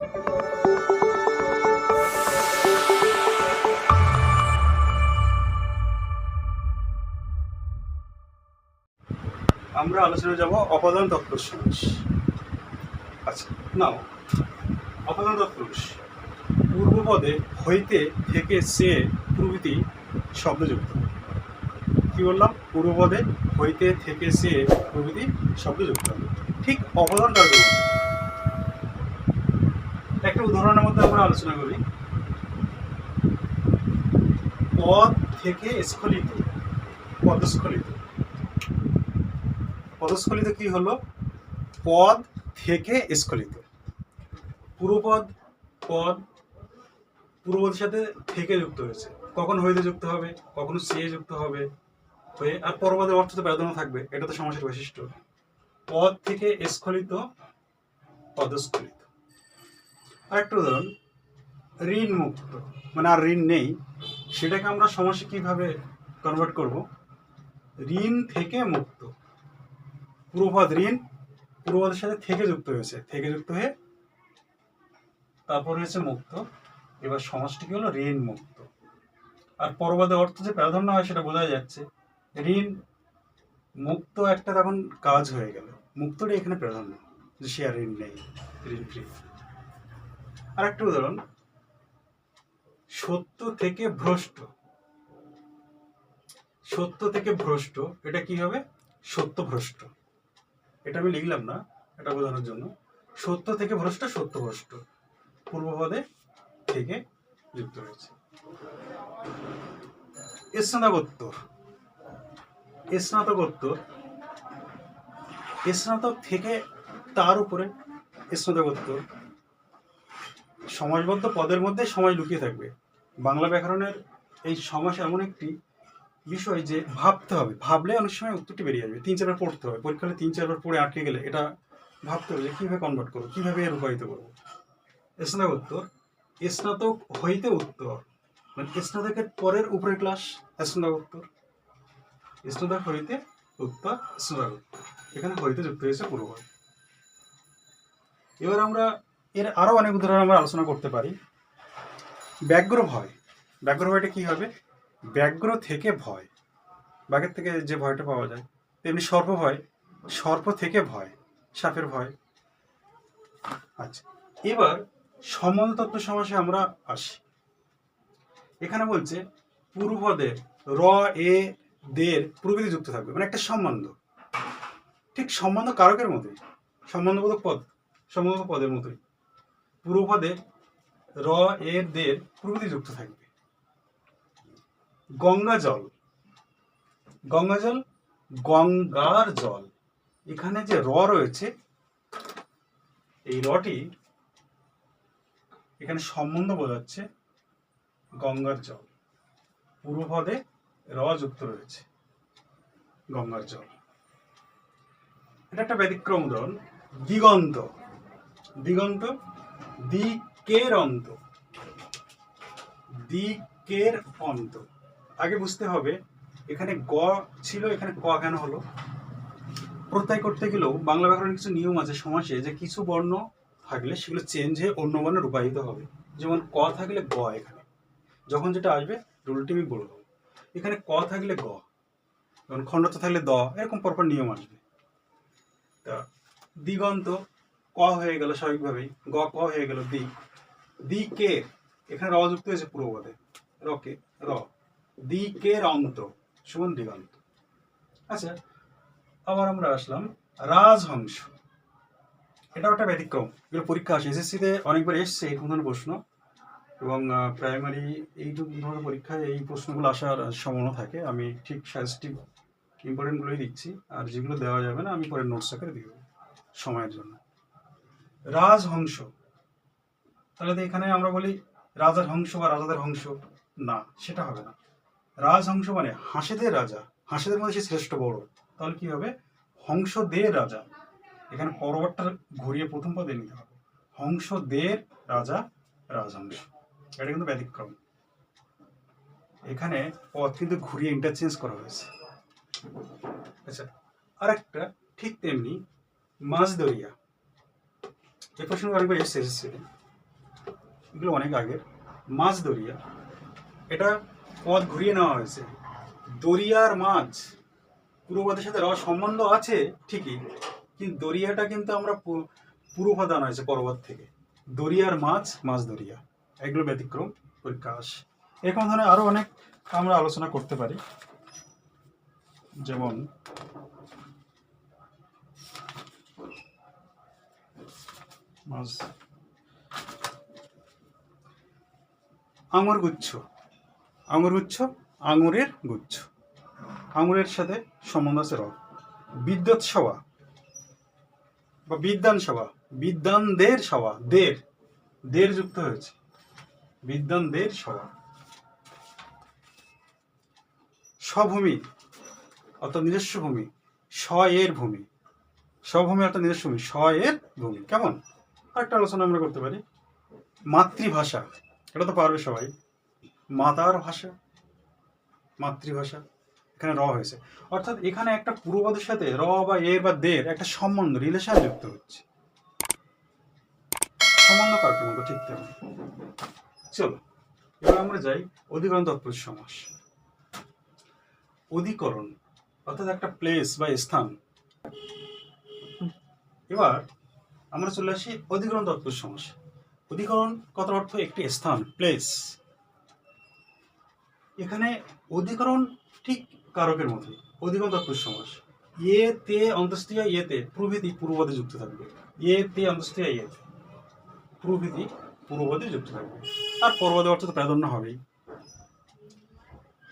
আমরা আলোচনা যাব অপাদান তৎপুরুষ সমাস। আচ্ছা নাও। অপাদান তৎপুরুষ পূর্বপদে হইতে থেকে সে প্রভৃতি শব্দযুক্ত। কি বললাম? পূর্বপদে হইতে থেকে সে প্রভৃতি শব্দযুক্ত। ঠিক একটা উদাহরণের মধ্যে আমরা আলোচনা করি। পদ থেকে স্খলিত, পদস্খলিত। পদস্খলিত কি হলো? পদ থেকে স্খলিত। পূর্বপদ, পদ, পূর্বপদের সাথে থেকে যুক্ত হয়েছে। কখন হইতে যুক্ত হবে? কখনো সে যুক্ত হবে? হয়ে, আর পরপদের অর্থ তো বেদনা থাকবে, এটা তো সমাসের বৈশিষ্ট্য। পদ থেকে স্খলিত, পদস্খলিত। আরেকটা উদাহরণ ঋণ মুক্ত মানে আর ঋণ নেই, সেটাকে আমরা সমাসে কীভাবে কনভার্ট করব? ঋণ থেকে মুক্ত। পূর্বপদ ঋণ, পূর্বপদের সাথে থেকে যুক্ত হয়েছে। থেকে যুক্ত হয়ে তারপর হয়েছে মুক্ত। এবার সমাজটি কি হলো ঋণ মুক্ত আর পরবাদে অর্থ যে প্রাধান্য হয় সেটা বোঝা যাচ্ছে। ঋণ মুক্ত একটা তখন কাজ হয়ে গেল। মুক্তটাই এখানে প্রাধান্য, যে সে আর ঋণ নেই ঋণ ফ্রি আর একটা উদাহরণ সত্য থেকে ভ্রষ্ট। সত্য থেকে ভ্রষ্ট, এটা কি হবে? সত্য ভ্রষ্ট। এটা আমি লিখলাম না, এটা বোঝানোর জন্য। সত্য থেকে ভ্রষ্ট, সত্য ভ্রষ্ট। পূর্বপদে থেকে যুক্ত রয়েছে। স্নাতকোত্তর। স্নাতকোত্তর। স্নাতক থেকে তার উপরে স্নাতকোত্তর। সমাজবদ্ধ পদের মধ্যে সমাজ লুকিয়ে থাকবে। বাংলা ব্যাকরণের এই সমাস এমন একটি বিষয় যে ভাবতে হবে। ভাবলে অনেক সময় উত্তরটি বেরিয়ে যাবে তিন চারবার পড়তে হবে। পরীক্ষা হলে তিন চারবার পড়ে আটকে গেলে এটা ভাবতে হবে যে কীভাবে কনভার্ট করব, কীভাবে এর রূপায়িত করব। স্নাতকোত্তর স্নাতক হইতে উত্তর। মানে স্নাতকের পরের উপরের ক্লাস স্নাতকোত্তর স্নাতক হইতে উত্তর স্নাতকোত্তর এখানে হইতে যুক্ত হয়েছে পূর্বপদ এবার আমরা এর আরও অনেক উদাহরণ আমরা আলোচনা করতে পারি। ব্যাঘ্র ভয়। ব্যাঘ্র ভয়টা কী হবে? ব্যাঘ্র থেকে ভয়। বাঘের থেকে যে ভয়টা পাওয়া যায়, তেমনি সর্প ভয়। সর্প থেকে ভয়। সাপের ভয়। আচ্ছা এবার সম্বন্ধ তত্ত্ব সমাসে আমরা আসি। এখানে বলছে পূর্বদের র, এ দের প্রভৃতি যুক্ত থাকবে। মানে একটা সম্বন্ধ। ঠিক সম্বন্ধ কারকের মতোই। সম্বন্ধবোধক পদ। সম্বন্ধবোধক পদের মতোই। পূর্বপদে র, এ দের প্রভৃতি যুক্ত থাকবে। গঙ্গা জল। গঙ্গা জল, গঙ্গার জল। এখানে যে র রয়েছে, এই রটি এখানে সম্বন্ধ বোঝাচ্ছে গঙ্গার জল। পূর্বপদে র যুক্ত রয়েছে গঙ্গার জল। এটা একটা ব্যতিক্রম উদাহরণ। দিগন্ত। দিগন্ত দিকের অন্ত। দিকের অন্ত। আগে বুঝতে হবে, এখানে গ ছিল, এখানে ক কেন হলো? প্রত্যয় করতে গেলেও বাংলা ব্যাকরণের কিছু নিয়ম আছে সমাসে যে কিছু বর্ণ থাকলে সেগুলো চেঞ্জ হয়ে অন্য বর্ণে রূপায়িত হবে। যেমন ক থাকলে গ এখানে। যখন যেটা আসবে রুলটি আমি বলে দেবো। এখানে ক থাকলে গ। যেমন খণ্ডত থাকলে দ, এরকম পরপর নিয়ম আসবে। তা দিগন্ত ক হয়ে গেল স্বাভাবিকভাবেই, গ, ক হয়ে গেল দি। দি কে? এখানে র যুক্ত হয়েছে পূর্বপদে রকে র দি কে অন্ত সুমন দিগন্ত। আচ্ছা আবার আমরা আসলাম রাজহংস। এটাও একটা ব্যতিক্রম। এগুলো পরীক্ষা আসে। এসএসসিতে অনেকবার এসছে এই ধরনের প্রশ্ন। এবং প্রাইমারি এই ধরনের পরীক্ষায় এই প্রশ্নগুলো আসার সম্ভাবনা থাকে। আমি ঠিক সাজেস্টিভ ইম্পর্টেন্টগুলোই দিচ্ছি। আর যেগুলো দেওয়া যাবে না, আমি পরে নোটস আকারে দেবো সময়ের জন্য। রাজহংস। তাহলে তো এখানে আমরা বলি রাজার হংস বা রাজাদের হংস। না, সেটা হবে না। রাজহংস মানে হাঁসেদের রাজা। হাঁসেদের মধ্যে সে শ্রেষ্ঠ বড়। তাহলে কি হবে? হংস হংসদের রাজা। এখানে পরবর্তটা ঘুরিয়ে প্রথম পদে নিতে হবে। হংসদের রাজা, রাজহংস। এটা কিন্তু ব্যতিক্রম। এখানে পদ কিন্তু ঘুরিয়ে ইন্টারচেঞ্জ করা হয়েছে। আচ্ছা আরেকটা ঠিক তেমনি মাছ দরিয়া এই প্রশ্ন অনেকবার এসেছে এসেছে এগুলো অনেক আগের। মাছ দরিয়া। এটা পথ ঘুরিয়ে নেওয়া হয়েছে। দরিয়ার মাছ পূর্বপদের সাথে র সম্বন্ধ আছে, ঠিকই। কিন্তু দরিয়াটা কিন্তু আমরা পু- পূর্বপদ আনা হয়েছে পর্বত থেকে। দরিয়ার মাছ মাছ দরিয়া। এগুলো ব্যতিক্রম পরীক্ষা এরকম ধরনের আরও অনেক আমরা আলোচনা করতে পারি। যেমন মাছ। আঙুর গুচ্ছ। আঙুর গুচ্ছ, আঙুরের গুচ্ছ। আঙুরের সাথে সম্বন্ধ আছে র বিদ্যুৎ সভা বা বিদ্যান সভা। বিদ্যানদের সভা, দের। দের যুক্ত হয়েছে। বিদ্যানদের সভা। স্বভূমি, অর্থাৎ নিজস্ব ভূমি। স্ব এর ভূমি। স্বভূমি অর্থাৎ নিজস্ব ভূমি স্ব এর ভূমি। কেমন? আরেকটা আলোচনা আমরা করতে পারি। মাতৃভাষা, এটা তো পারবে সবাই। মাতার ভাষা, মাতৃভাষা, এখানে র হয়েছে। অর্থাৎ এখানে একটা পূর্বপদের সাথে র বা এর বা দের একটা সম্বন্ধ রিলেশন যুক্ত হচ্ছে। সম্বন্ধ কার্যের মতো ঠিক তেমন চলো, এবার আমরা যাই অধিকরণ তৎপুরুষ সমাস। অধিকরণ, অর্থাৎ একটা প্লেস বা স্থান। এবার আমরা চলে আসি অধিকরণ তৎপুরুষ সমাস অধিকরণ কত অর্থ একটি স্থান প্লেস এখানে অধিকরণ ঠিক কারকের মতো অধিকরণ তৎপুরুষ সমাস ইয়ে তে অন্তস্তীয় ইয়েতে প্রভৃতি পূর্বপদে যুক্ত থাকবে। এ তে অন্তস্তীয় ইয়েতে প্রভৃতি পূর্বপদে যুক্ত থাকবে। আর পূর্বপদে অর্থ তো প্রাধান্য হবেই।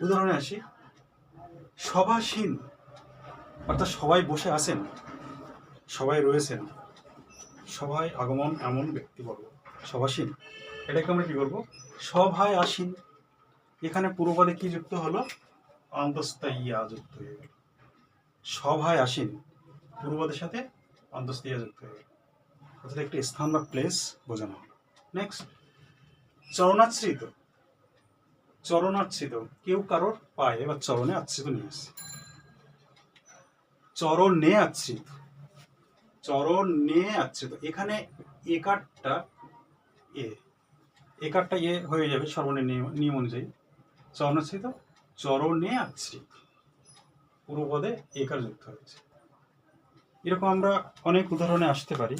উদাহরণে আসি, সভাসীন, অর্থাৎ সবাই বসে আছেন, সবাই রয়েছেন সভায় আগমন এমন ব্যক্তিবর্গ সভাসীন, এটাকে আমরা কি করব সভায় আসীন। এখানে পূর্বপদে কি যুক্ত হলো? অন্তস্থায়িয়া যুক্ত হয়ে গেল। সভায় আসীন। পূর্বপদের সাথে অন্তস্থায়িয়া যুক্ত হয়ে গেল। অর্থাৎ একটি স্থান বা প্লেস বোঝানো হলো। নেক্সট চরণাশ্রিত চরণাশ্রিত কেউ কারোর পায়ে বা চরণে আশ্রিত নিয়ে আসছে চরণে আশ্রিত চরণে আশ্রিত এখানে একারটা এ একারটা এ হয়ে যাবে সর্বনের নিয়ম অনুযায়ী। চরণাশ্রিত চরণে আশ্রিত পূর্বপদে একার যুক্ত হয়েছে। এরকম আমরা অনেক উদাহরণে আসতে পারি।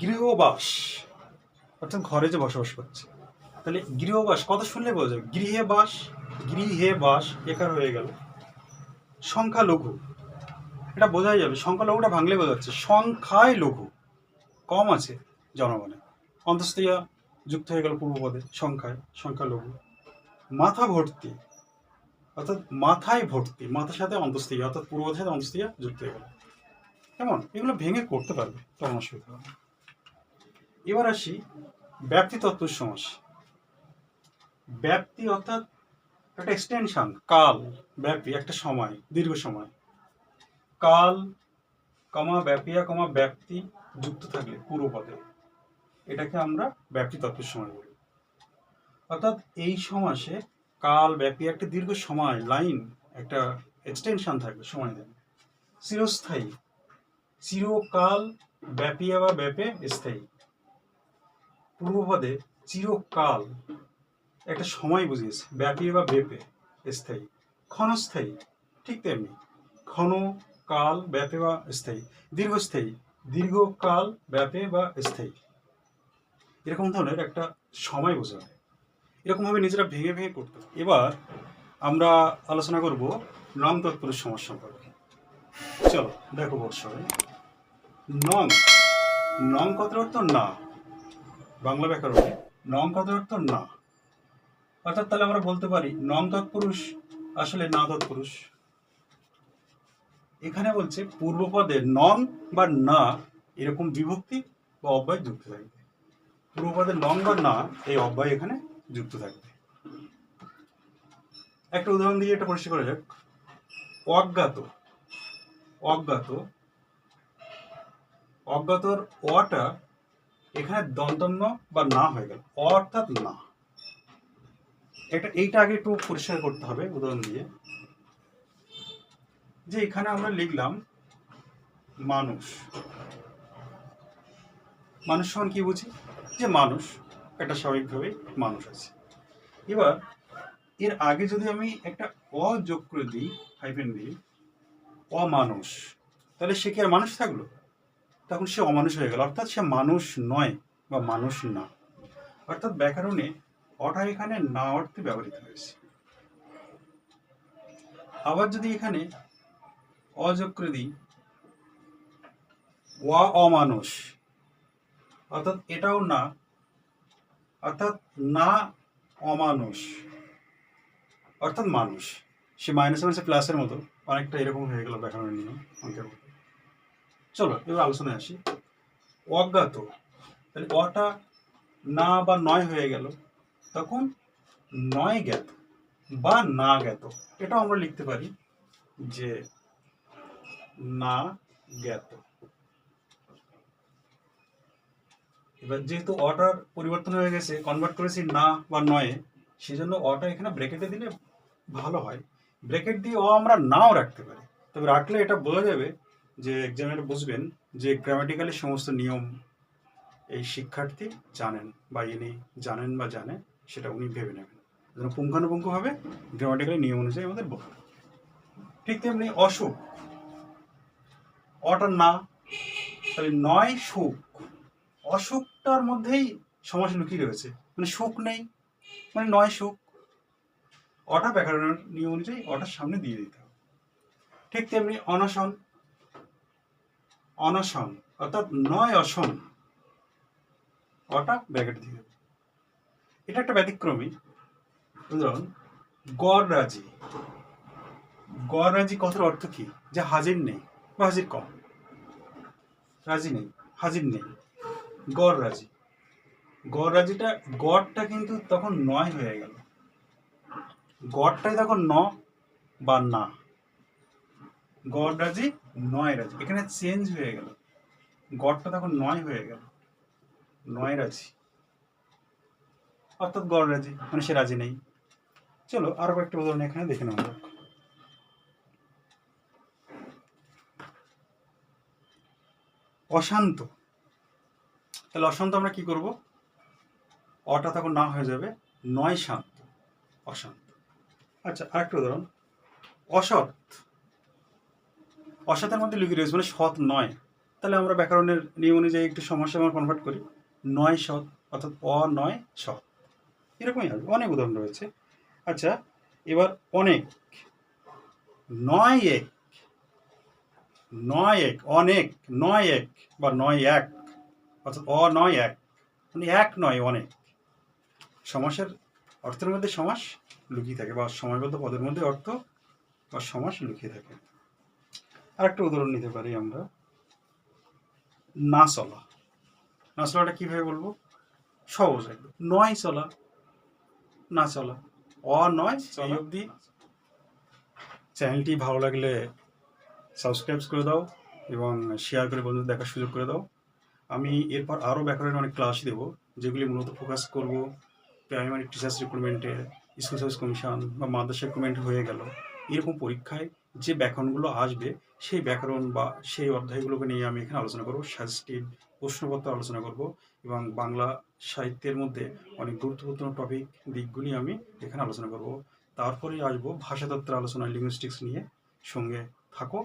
গৃহবাস, অর্থাৎ ঘরে যে বসবাস করছে। তাহলে গৃহবাস কত শুনলে বোঝা যাবে? গৃহে বাস গৃহে বাস একার হয়ে গেল। সংখ্যালঘু। এটা বোঝাই যাবে, সংখ্যালঘুটা ভাঙলে বোঝা যাচ্ছে সংখ্যায় লঘু। কম আছে জনগণে। অন্তস্তিয়া যুক্ত হয়ে গেল পূর্বপদে, সংখ্যায়, সংখ্যালঘু। মাথা ভর্তি, অর্থাৎ মাথায় ভর্তি, মাথার সাথে অন্তস্তিয়া অর্থাৎ পূর্বপদের সাথে অন্তস্তিয়া যুক্ত হয়ে গেল। কেমন? এগুলো ভেঙে করতে পারবে তেমন অসুবিধা হবে এবার আসি ব্যাপ্তি তত্ত্ব সমস্যা ব্যাপ্তি অর্থাৎ একটা এক্সটেনশন কাল, ব্যাপী, একটা সময়, দীর্ঘ সময়। কাল, কমা ব্যাপিয়া কমা ব্যাপ্তি যুক্ত থাকলে পূর্বপদে এটাকে আমরা ব্যাপ্তি তত্ত্বের সময় বলি। অর্থাৎ এই সমাসে কাল, ব্যাপী, একটা দীর্ঘ সময়, লাইন, একটা এক্সটেনশন থাকবে, সময় দেন চিরস্থায়ী। চিরকাল ব্যাপিয়া বা ব্যাপে, স্থায়ী। পূর্বপদে চিরকাল একটা সময় বুঝিয়েছে, ব্যাপী বা বেপে, স্থায়ী, ক্ষণস্থায়ী, ঠিক তেমনি। ক্ষণ, কাল, ব্যাপে বা স্থায়ী, দীর্ঘস্থায়ী, দীর্ঘকাল, ব্যাপে বা স্থায়ী। এরকম ধরনের একটা সময় বোঝায় এরকমভাবে নিজেরা ভেঙে ভেঙে করতে এবার আমরা আলোচনা করব নং তৎপুরুষ সমাজ সম্পর্কে। চলো, দেখো বর্ষয় নং নং কত অর্থ না? বাংলা ব্যাকরণে, নং কত অর্থ না? অর্থাৎ তাহলে আমরা বলতে পারি নং তৎপুরুষ আসলে না তৎপুরুষ এখানে বলছে পূর্বপদে নং বা না এরকম বিভক্তি বা অব্যয় যুক্ত থাকবে। পূর্বপদে নং বা না এই অব্যয় এখানে যুক্ত থাকবে। একটা উদাহরণ দিয়ে এটা পরিষ্কার করা যাক। অজ্ঞাত অজ্ঞাত, অজ্ঞাতর অটা এখানে দন্তন্য বা না হয়ে গেল। অর্থাৎ না। এটা, এইটা আগে একটু পরিষ্কার করতে হবে, উদাহরণ দিয়ে। যে এখানে আমরা লিখলাম, মানুষ। মানুষ সমান কি বুঝি? যে মানুষ একটা স্বাভাবিকভাবেই মানুষ আছে। এবার, এর আগে যদি আমি একটা অ যোগ করে দিই হাইফেন দিই অমানুষ, তাহলে সে কি আর মানুষ থাকল? তখন সে অমানুষ হয়ে গেল। অর্থাৎ সে মানুষ নয় বা মানুষ না। অর্থাৎ ব্যাকরণে অটা এখানে না অর্থে ব্যবহৃত হয়েছে। আবার যদি এখানে অযোগ করে দিই, ওয়া অমানুষ, অর্থাৎ এটাও না, অর্থাৎ না অমানুষ, অর্থাৎ মানুষ। সে মাইনাস মাইনাসে প্লাসের মতো, অনেকটা এরকম হয়ে গেল ব্যাকরণের নিয়ম অঙ্কের মতো। চলো, এবার আলোচনায় আসি। অজ্ঞাত, তাহলে অটা না বা নয় হয়ে গেল। তখন নয় জ্ঞাত বা না জ্ঞাত, এটাও আমরা লিখতে পারি যে না জ্ঞাত। এবার যেহেতু অটার পরিবর্তন হয়ে গেছে কনভার্ট করেছি না বা নয়ে, সেজন্য অটা এখানে ব্রেকেটে দিলে ভালো হয়। ব্রেকেট দিয়ে অ আমরা নাও রাখতে পারি। তবে রাখলে এটা বোঝা যাবে যে এক্সামের বুঝবেন যে গ্রামাটিক্যালি সমস্ত নিয়ম এই শিক্ষার্থী জানেন বা ইনি জানেন বা জানে। সেটা উনি ভেবে নেবেন। যেন পুঙ্খানুপুঙ্খভাবে গ্রামাটিক্যালি নিয়ম অনুযায়ী আমাদের বলতে ঠিক তেমনি অসুখ। অটার না, তাহলে নয় সুখ। অসুখটার মধ্যেই সমাজ লুকিয়ে রয়েছে। মানে সুখ নেই মানে নয় সুখ। অটা ব্যাকরণের নিয়ম অনুযায়ী অটার সামনে দিয়ে দিতে হবে। ঠিক তেমনি অনশন। অনশন, অর্থাৎ নয় অসন। অটা ব্র্যাকেট দিয়ে দেবে। এটা একটা ব্যতিক্রমী। উদাহরণ গড় রাজি। গড় রাজি কথার অর্থ কি? যে হাজির নেই বা হাজির কম। রাজি নেই, হাজির নেই। গড় রাজি। গড় রাজিটা, গড়টা কিন্তু তখন নয় হয়ে গেল। গড়টাই তখন ন বা না। গড় রাজি, নয় রাজি। এখানে চেঞ্জ হয়ে গেল। গড়টা তখন নয় হয়ে গেল। নয় রাজি। অর্থাৎ গড় রাজি মানে সে রাজি নেই। চলো আরও কয়েকটা উদাহরণ এখানে দেখে যাক। অশান্ত। তাহলে অশান্ত আমরা কি করব? অটা তখন না হয়ে যাবে, নয় শান্ত, অশান্ত। আচ্ছা আরেকটা উদাহরণ। অসৎ। অসতের মধ্যে লুকিয়ে রয়েছে মানে সৎ নয়। তাহলে আমরা ব্যাকরণের নিয়ম অনুযায়ী একটু সমস্যা আমরা কনভার্ট করি। নয় সৎ, অর্থাৎ অ নয় সৎ। এরকমই হবে অনেক উদাহরণ রয়েছে। আচ্ছা এবার অনেক। নয় এক নয় এক অনেক নয় এক বা নয় এক অর্থাৎ অ নয় এক মানে এক নয়, অনেক। সমাসের অর্থের মধ্যে সমাস লুকিয়ে থাকে বা সময়বদ্ধ পদের মধ্যে অর্থ বা সমাস লুকিয়ে থাকে। আরেকটা উদাহরণ নিতে পারি আমরা। না চলা না চলাটা কীভাবে বলব? সহজ। একদম নয় চলা। না চলা। অ নয় এই অবধি। চ্যানেলটি ভালো লাগলে সাবস্ক্রাইব করে দাও এবং শেয়ার করে বন্ধুদের দেখার সুযোগ করে দাও। আমি এরপর আরও ব্যাকরণের অনেক ক্লাস দেবো যেগুলি মূলত ফোকাস করব প্রাইমারি টিচার্স রিক্রুটমেন্টের স্কুল সার্ভিস কমিশন বা মাদ্রাসা রিক্রুটমেন্ট হয়ে গেল। এরকম পরীক্ষায় যে ব্যাকরণগুলো আসবে সেই ব্যাকরণ বা সেই অধ্যায়গুলোকে নিয়ে আমি এখানে আলোচনা করব সাজেস্টিভ প্রশ্নপত্র আলোচনা করব এবং বাংলা সাহিত্যের মধ্যে অনেক গুরুত্বপূর্ণ টপিক দিকগুলি আমি এখানে আলোচনা করব। তারপরে আসব ভাষাতত্ত্বের আলোচনা লিঙ্গুইস্টিক্স নিয়ে সঙ্গে থাকো।